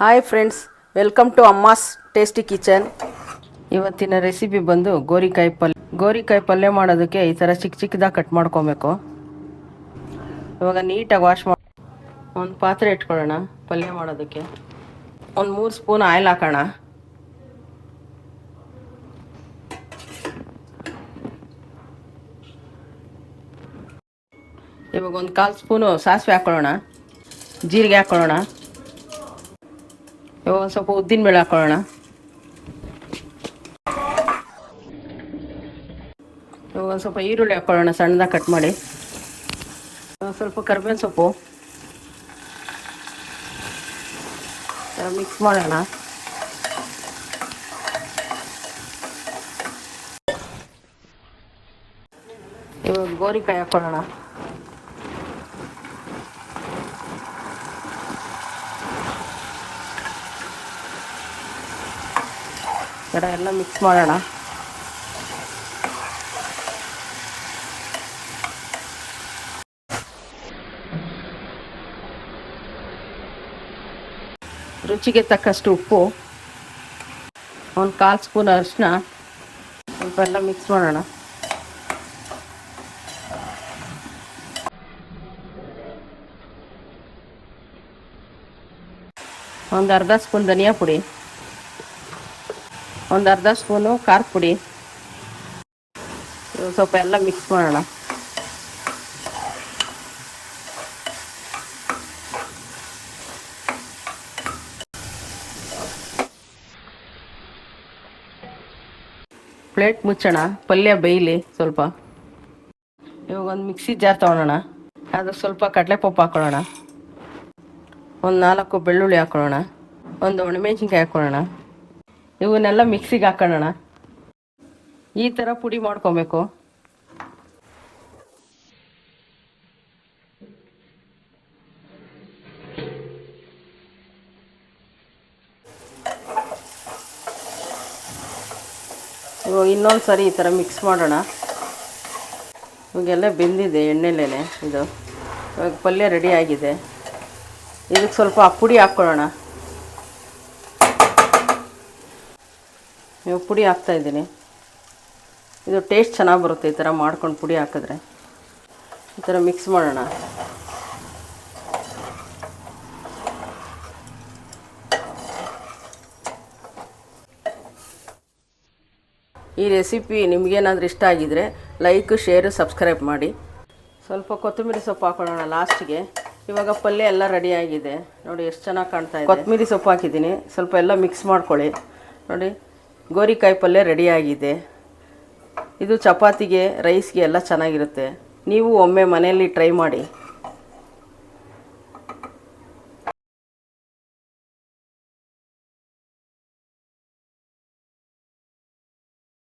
Hi friends welcome to Amma's tasty kitchen ಇವತ್ತಿನ recipe ಬಂದು ಗೋರಿಕಾಯಿ ಪಲ್ಯ. ಗೋರಿಕಾಯಿ ಪಲ್ಯ ಮಾಡೋದಕ್ಕೆ ಈ ಥರ ಚಿಕ್ಕ ಚಿಕ್ಕದಾಗಿ ಕಟ್ ಮಾಡ್ಕೊಬೇಕು. ಇವಾಗ ನೀಟಾಗಿ ವಾಶ್ ಮಾಡಿ ಒಂದು ಪಾತ್ರೆ ಇಟ್ಕೊಳ್ಳೋಣ ಪಲ್ಯ ಮಾಡೋದಕ್ಕೆ. ಒಂದು ಮೂರು ಸ್ಪೂನ್ ಆಯಿಲ್ ಹಾಕೋಣ. ಇವಾಗ ಒಂದು ಕಾಲು ಸ್ಪೂನು ಸಾಸಿವೆ ಹಾಕ್ಕೊಳ್ಳೋಣ ಜೀರಿಗೆ ಹಾಕೊಳ್ಳೋಣ. ಇವಾಗ ಒಂದು ಸ್ವಲ್ಪ ಉದ್ದಿನ ಬೇಳೆ ಹಾಕೊಳ್ಳೋಣ. ಇವಾಗ ಒಂದು ಸ್ವಲ್ಪ ಈರುಳ್ಳಿ ಹಾಕೊಳ್ಳೋಣ, ಸಣ್ಣದಾಗಿ ಕಟ್ ಮಾಡಿ. ಸ್ವಲ್ಪ ಕರ್ಬೇವಿನ ಸೊಪ್ಪು. ಮಿಕ್ಸ್ ಮಾಡೋಣ. ಇವಾಗ ಗೋರಿಕಾಯಿ ಹಾಕೊಳ್ಳೋಣ. ಥರ ಎಲ್ಲ ಮಿಕ್ಸ್ ಮಾಡೋಣ. ರುಚಿಗೆ ತಕ್ಕಷ್ಟು ಉಪ್ಪು, ಒಂದು ಕಾಲು ಸ್ಪೂನ್ ಅರಿಶಿನ ಸ್ವಲ್ಪ ಎಲ್ಲ ಮಿಕ್ಸ್ ಮಾಡೋಣ. ಒಂದು ಅರ್ಧ ಸ್ಪೂನ್ ಧನಿಯಾ ಪುಡಿ. ಒಂದು ಅರ್ಧ ಸ್ಪೂನು ಖಾರ ಪುಡಿ. ಸ್ವಲ್ಪ ಎಲ್ಲ ಮಿಕ್ಸ್ ಮಾಡೋಣ. ಪ್ಲೇಟ್ ಮುಚ್ಚೋಣ, ಪಲ್ಯ ಬೇಯಲಿ ಸ್ವಲ್ಪ. ಇವಾಗ ಒಂದು ಮಿಕ್ಸಿ ಜಾರ್ ತೊಗೊಳೋಣ ಅದು ಸ್ವಲ್ಪ ಕಡಲೆಪಪ್ಪು ಹಾಕೊಳ್ಳೋಣ. ಒಂದು ನಾಲ್ಕು ಬೆಳ್ಳುಳ್ಳಿ ಹಾಕೊಳ್ಳೋಣ. ಒಂದು ಒಣಮೆಣಸಿನ್ಕಾಯಿ ಹಾಕೊಳ್ಳೋಣ. ಇವನ್ನೆಲ್ಲ ಮಿಕ್ಸಿಗೆ ಹಾಕೋಣ ಈ ಥರ ಪುಡಿ ಮಾಡ್ಕೊಬೇಕು. ಇನ್ನೊಂದು ಸರಿ ಈ ಥರ ಮಿಕ್ಸ್ ಮಾಡೋಣ. ಇವಾಗೆಲ್ಲ ಬೆಂದಿದೆ ಎಣ್ಣೆಲೇನೆ ಇದು. ಇವಾಗ ಪಲ್ಯ ರೆಡಿ ಆಗಿದೆ. ಇದಕ್ಕೆ ಸ್ವಲ್ಪ ಪುಡಿ ಹಾಕ್ಕೊಳ್ಳೋಣ. ಇವಾಗ ಪುಡಿ ಹಾಕ್ತಾ ಇದ್ದೀನಿ. ಇದು ಟೇಸ್ಟ್ ಚೆನ್ನಾಗಿ ಬರುತ್ತೆ ಈ ಥರ ಮಾಡ್ಕೊಂಡು ಪುಡಿ ಹಾಕಿದ್ರೆ. ಈ ಥರ ಮಿಕ್ಸ್ ಮಾಡೋಣ. ಈ ರೆಸಿಪಿ ನಿಮಗೇನಾದರೂ ಇಷ್ಟ ಆಗಿದರೆ ಲೈಕ್ ಶೇರು ಸಬ್ಸ್ಕ್ರೈಬ್ ಮಾಡಿ. ಸ್ವಲ್ಪ ಕೊತ್ತಂಬರಿ ಸೊಪ್ಪು ಹಾಕೊಳ್ಳೋಣ ಲಾಸ್ಟಿಗೆ ಇವಾಗ ಪಲ್ಯ ಎಲ್ಲ ರೆಡಿ ಆಗಿದೆ. ನೋಡಿ ಎಷ್ಟು ಚೆನ್ನಾಗಿ ಕಾಣ್ತಾ ಇದೆ. ಕೊತ್ತಂಬರಿ ಸೊಪ್ಪು ಹಾಕಿದ್ದೀನಿ. ಸ್ವಲ್ಪ ಎಲ್ಲ ಮಿಕ್ಸ್ ಮಾಡ್ಕೊಳ್ಳಿ. ನೋಡಿ. ಗೋರಿಕಾಯಿ ಪಲ್ಯ ರೆಡಿಯಾಗಿದೆ. ಇದು ಚಪಾತಿಗೆ ರೈಸ್ಗೆ ಎಲ್ಲ ಚೆನ್ನಾಗಿರುತ್ತೆ. ನೀವು ಒಮ್ಮೆ ಮನೆಯಲ್ಲಿ ಟ್ರೈ ಮಾಡಿ.